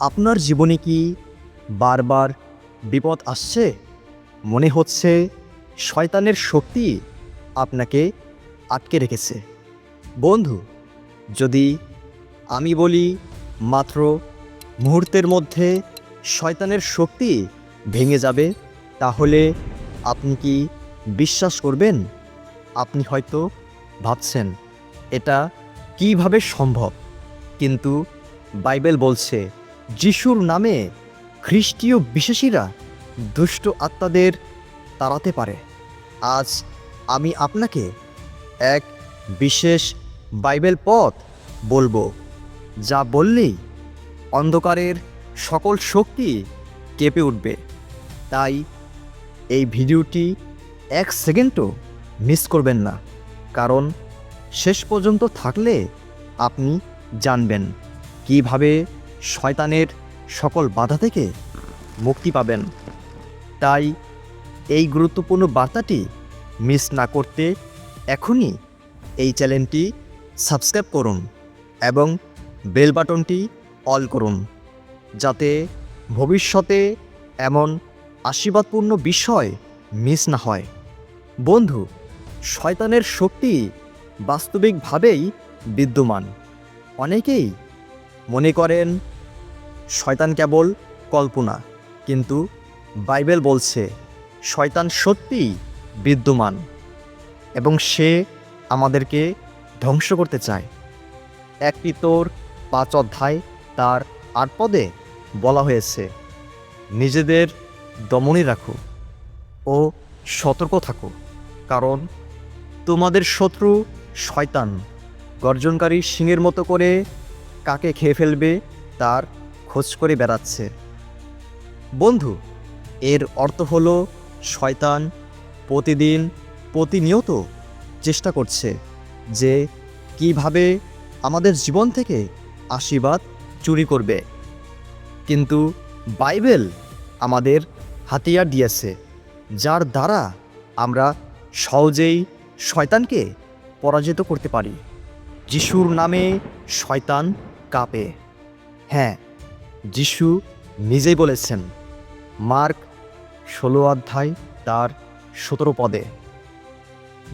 আপনার জীবনে কি বারবার বিপদ আসছে? মনে হচ্ছে শয়তানের শক্তি আপনাকে আটকে রেখেছে। বন্ধু, যদি আমি বলি মাত্র মুহূর্তের মধ্যে শয়তানের শক্তি ভেঙে যাবে, তাহলে আপনি কি বিশ্বাস করবেন? আপনি হয়তো ভাবছেন, এটা কীভাবে সম্ভব? কিন্তু বাইবেল বলছে যিশুর নামে খ্রিস্টীয় বিশ্বাসীরা দুষ্ট আত্মাদের তাড়াতে পারে। আজ আমি আপনাকে এক বিশেষ বাইবেল পথ বলব, যা বললেই অন্ধকারের সকল শক্তি কেঁপে উঠবে। তাই এই ভিডিওটি এক সেকেন্ডও মিস করবেন না, কারণ শেষ পর্যন্ত থাকলে আপনি জানবেন কীভাবে শয়তানের সকল বাধা থেকে মুক্তি পাবেন। তাই এই গুরুত্বপূর্ণ বার্তাটি মিস না করতে এখনই এই চ্যানেলটি সাবস্ক্রাইব করুন এবং বেল বাটনটি অল করুন, যাতে ভবিষ্যতে এমন আশীর্বাদপূর্ণ বিষয় মিস না হয়। বন্ধু, শয়তানের শক্তি বাস্তবিকভাবেই বিদ্যমান। অনেকেই মনে করেন শয়তান কেবল কল্পনা, কিন্তু বাইবেল বলছে, শয়তান সত্যিই বিদ্যমান এবং সে আমাদেরকে ধ্বংস করতে চায়। একটি তোর পাঁচ অধ্যায় তার আট পদে বলা হয়েছে, নিজেদের দমনে রাখো ও সতর্ক থাকো, কারণ তোমাদের শত্রু শয়তান, গর্জনকারী সিংয়ের মতো করে কাকে খেয়ে ফেলবে তার খোঁজ করে বেড়াচ্ছে। বন্ধু, এর অর্থ হলো শয়তান প্রতিদিন প্রতিনিয়ত চেষ্টা করছে যে কীভাবে আমাদের জীবন থেকে আশীর্বাদ চুরি করবে। কিন্তু বাইবেল আমাদের হাতিয়ার দিয়েছে, যার দ্বারা আমরা সহজেই শয়তানকে পরাজিত করতে পারি। যিশুর নামে শয়তান কাঁপে। হ্যাঁ যিশু নিজেই বলেছেন, মার্ক ষোলো অধ্যায় তার সতেরো পদে,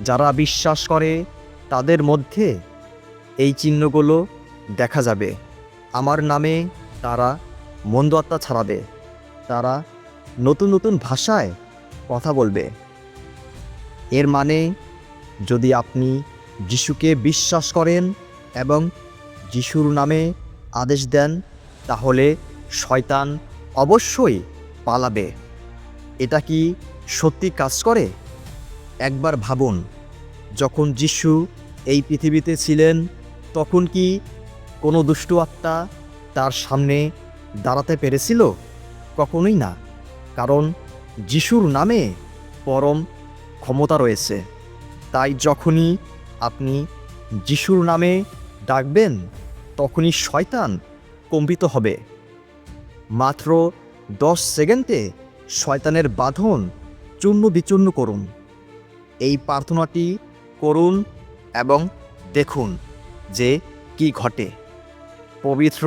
যারা বিশ্বাস করে তাদের মধ্যে এই চিহ্নগুলো দেখা যাবে। আমার নামে তারা মন্দ আত্মা ছাড়াবে। তারা নতুন নতুন ভাষায় কথা বলবে। এর মানে যদি আপনি যিশুকে বিশ্বাস করেন এবং যিশুর নামে আদেশ দেন তাহলে শয়তান অবশ্যই পালাবে। এটা কি সত্যি কাজ করে? একবার ভাবুন, যখন যিশু এই পৃথিবীতে ছিলেন, তখন কি কোনো দুষ্টু আত্মা তার সামনে দাঁড়াতে পেরেছিল? কখনোই না, কারণ যিশুর নামে পরম ক্ষমতা রয়েছে। তাই যখনই আপনি যিশুর নামে ডাকবেন, তখনই শয়তান কম্পিত হবে। মাত্র দশ সেকেন্ডে শয়তানের বাঁধন চূর্ণ বিচূর্ণ করুন। এই প্রার্থনাটি করুন এবং দেখুন যে কি ঘটে। পবিত্র,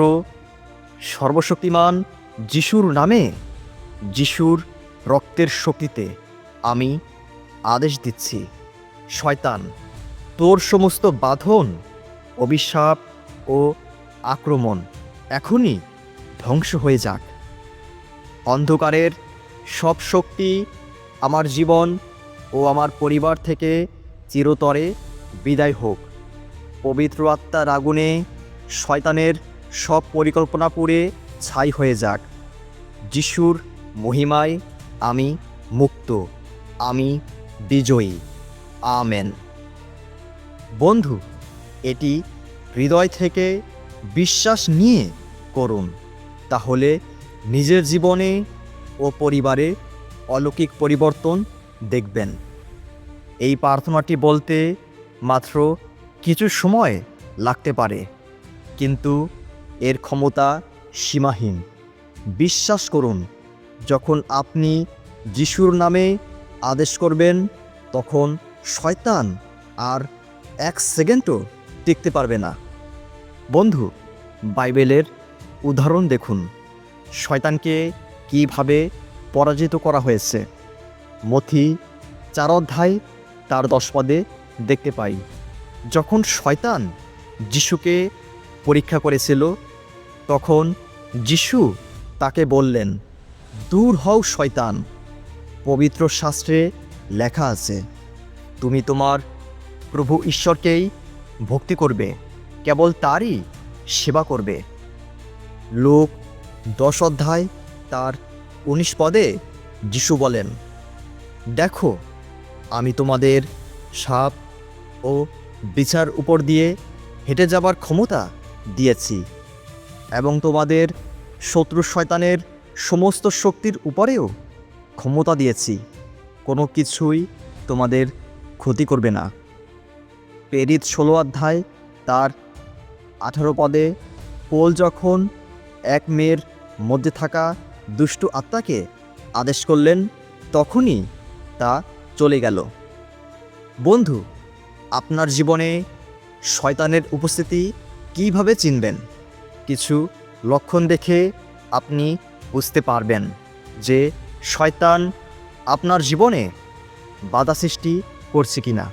সর্বশক্তিমান যিশুর নামে, যিশুর রক্তের শক্তিতে আমি আদেশ দিচ্ছি, শয়তান, তোর সমস্ত বাঁধন, অভিশাপ ও আক্রমণ এখনই ধ্বংস হয়ে যাক। অন্ধকারের সব শক্তি আমার জীবন ও আমার পরিবার থেকে চিরতরে বিদায় হোক। পবিত্র আত্মার আগুনে শয়তানের সব পরিকল্পনা পুড়ে ছাই হয়ে যাক। যিশুর মহিমায় আমি মুক্ত, আমি বিজয়ী। আমেন। বন্ধু, এটি হৃদয় থেকে বিশ্বাস নিয়ে করুন, তাহলে নিজের জীবনে ও পরিবারে অলৌকিক পরিবর্তন দেখবেন। এই প্রার্থনাটি বলতে মাত্র কিছু সময় লাগতে পারে, কিন্তু এর ক্ষমতা সীমাহীন। বিশ্বাস করুন, যখন আপনি যিশুর নামে আদেশ করবেন, তখন শয়তান আর এক সেকেন্ডও টিকতে পারবে না। বন্ধু, বাইবেলের উদাহরণ দেখুন। শয়তানকে কীভাবে পরাজিত করা হয়েছে? মথি চার অধ্যায় তার দশ পদে দেখতে পাই। যখন শয়তান যিশুকে পরীক্ষা করেছিল, তখন যিশু তাকে বললেন, দূর হও শয়তান, পবিত্র শাস্ত্রে লেখা আছে, তুমি তোমার প্রভু ঈশ্বরকেই ভক্তি করবে। কেবল তারই সেবা করবে। লোক দশ অধ্যায়, তার উনিশ পদে যিশু বলেন, দেখো, আমি তোমাদের সাপ ও বিচার উপর দিয়ে হেঁটে যাবার ক্ষমতা দিয়েছি এবং তোমাদের শত্রু শয়তানের সমস্ত শক্তির উপরেও ক্ষমতা দিয়েছি। কোনো কিছুই তোমাদের ক্ষতি করবে না। পেরিত ষোলো অধ্যায়, তার আঠারো পদে পোল যখন এক মেয়ের মধ্যে থাকা দুষ্টু আত্মাকে আদেশ করলেন, তখনই তা চলে গেল। বন্ধু, আপনার জীবনে শয়তানের উপস্থিতি কীভাবে চিনবেন? কিছু লক্ষণ দেখে আপনি বুঝতে পারবেন যে শয়তান আপনার জীবনে বাধা সৃষ্টি করছে কিনা।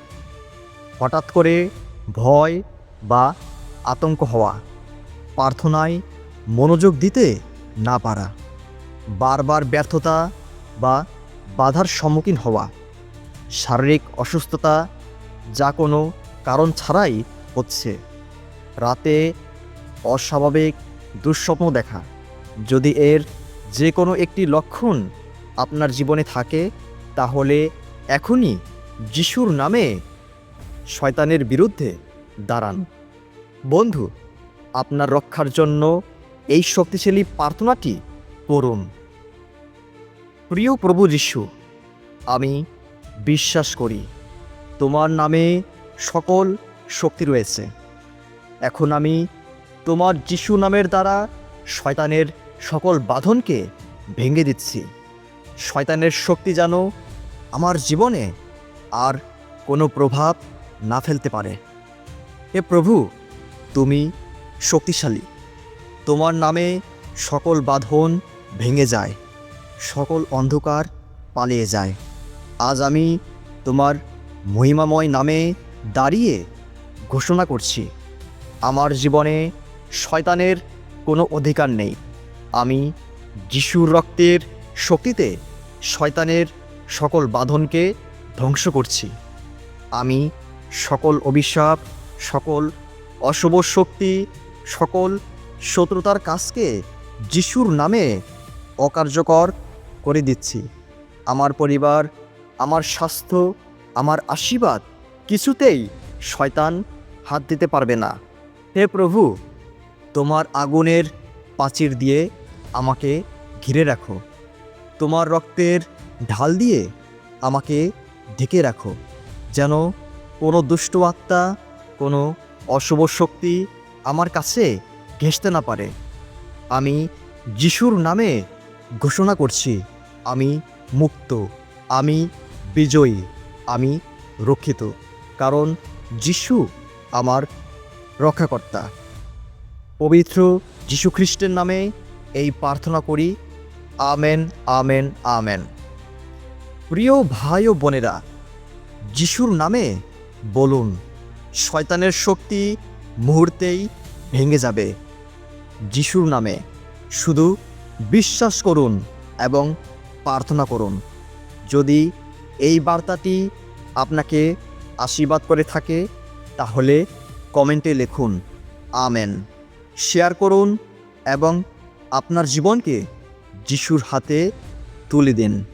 হঠাৎ করে ভয় বা আতঙ্ক হওয়া। প্রার্থনায় মনোযোগ দিতে না পারা। বারবার ব্যর্থতা বা বাধার সম্মুখীন হওয়া। শারীরিক অসুস্থতা যা কোনো কারণ ছাড়াই হচ্ছে। রাতে অস্বাভাবিক দুঃস্বপ্ন দেখা। যদি এর যে কোনো একটি লক্ষণ আপনার জীবনে থাকে, তাহলে এখনই যিশুর নামে শয়তানের বিরুদ্ধে দাঁড়ান। বন্ধু, আপনার রক্ষার জন্য এই শক্তিশালী প্রার্থনাটি করুন। প্রিয় প্রভু যিশু, আমি বিশ্বাস করি তোমার নামে সকল শক্তি রয়েছে। এখন আমি তোমার যিশু নামের দ্বারা শয়তানের সকল বাঁধনকে ভেঙে দিচ্ছি। শয়তানের শক্তি যেন আমার জীবনে আর কোনো প্রভাব না ফেলতে পারে। হে প্রভু তুমি শক্তিশালী। তোমার নামে সকল বাঁধন ভেঙে যায়, সকল অন্ধকার পালিয়ে যায়। আজ আমি তোমার মহিমাময় নামে দাঁড়িয়ে ঘোষণা করছি, আমার জীবনে শয়তানের কোনো অধিকার নেই। আমি যিশুর রক্তের শক্তিতে শয়তানের সকল বাঁধনকে ধ্বংস করছি। আমি সকল অভিশাপ, সকল অশুভ শক্তি, সকল শত্রুতার কাজকে যিশুর নামে অকার্যকর করে দিচ্ছি। আমার পরিবার, আমার স্বাস্থ্য, আমার আশীর্বাদ কিছুতেই শয়তান হাত দিতে পারবে না। হে প্রভু, তোমার আগুনের পাঁচির দিয়ে আমাকে ঘিরে রাখো। তোমার রক্তের ঢাল দিয়ে আমাকে ঢেকে রাখো। যেন কোনো দুষ্ট আত্মা, কোনো অশুভ শক্তি আমার কাছে ঘেঁষতে না পারে। আমি যিশুর নামে ঘোষণা করছি, আমি মুক্ত, আমি বিজয়ী, আমি রক্ষিত, কারণ যিশু আমার রক্ষাকর্তা। পবিত্র যীশু খ্রিস্টের নামে এই প্রার্থনা করি, আমেন আমেন আমেন। প্রিয় ভাই ও বোনেরা, যিশুর নামে বলুন শয়তানের শক্তি মুহূর্তেই ভেঙে যাবে। যিশুর নামে শুধু বিশ্বাস করুন এবং প্রার্থনা করুন। যদি এই বার্তাটি আপনাকে আশীর্বাদ করে থাকে, তাহলে কমেন্টে লিখুন, আমেন। শেয়ার করুন এবং আপনার জীবনকে যিশুর হাতে তুলে দিন।